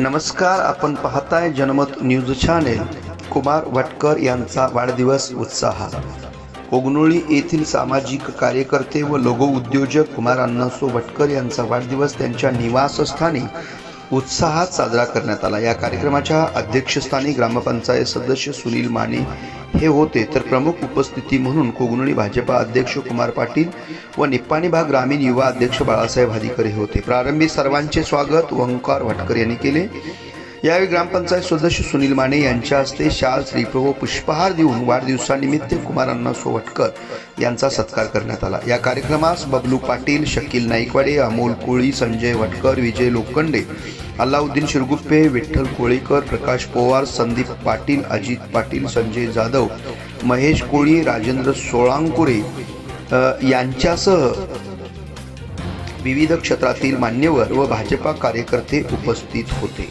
नमस्कार आपण पाहताय जनमत न्यूज चॅनेल कुमार वटकर यांचा वाढदिवस उत्साह. कोगनोळी येथील सामाजिक कार्यकर्ते व लोगो उद्योजक कुमार अण्णासो वटकर यांचा वाढदिवस त्यांच्या निवासस्थानी उत्साहात साजरा करण्यात आला. या कार्यक्रमाच्या अध्यक्षस्थानी ग्रामपंचायत सदस्य सुनील माने हे होते. तर प्रमुख उपस्थिती म्हणून कोगनोळी भाजपा अध्यक्ष कुमार पाटील व निप्पाणी भाग ग्रामीण युवा अध्यक्ष बाळासाहेब हादीकर हे होते. प्रारंभी सर्वांचे स्वागत ओंकार भटकर यांनी केले. यावेळी ग्रामपंचायत सदस्य सुनील माने यांच्या हस्ते शाल श्रीफळ व पुष्पहार देऊन वाढदिवसानिमित्त कुमार अण्णा सोवटकर यांचा सत्कार करण्यात आला. या कार्यक्रमास बबलू पाटील शकील नाईकवाडे अमोल कोळी संजय वटकर विजय लोखंडे अल्लाउद्दीन शिरगुप्पे विठ्ठल कोळीकर प्रकाश पोवार संदीप पाटील अजित पाटील संजय जाधव महेश कोळी राजेंद्र सोळांकुरे यांच्यासह विविध क्षेत्रातील मान्यवर व भाजपा कार्यकर्ते उपस्थित होते.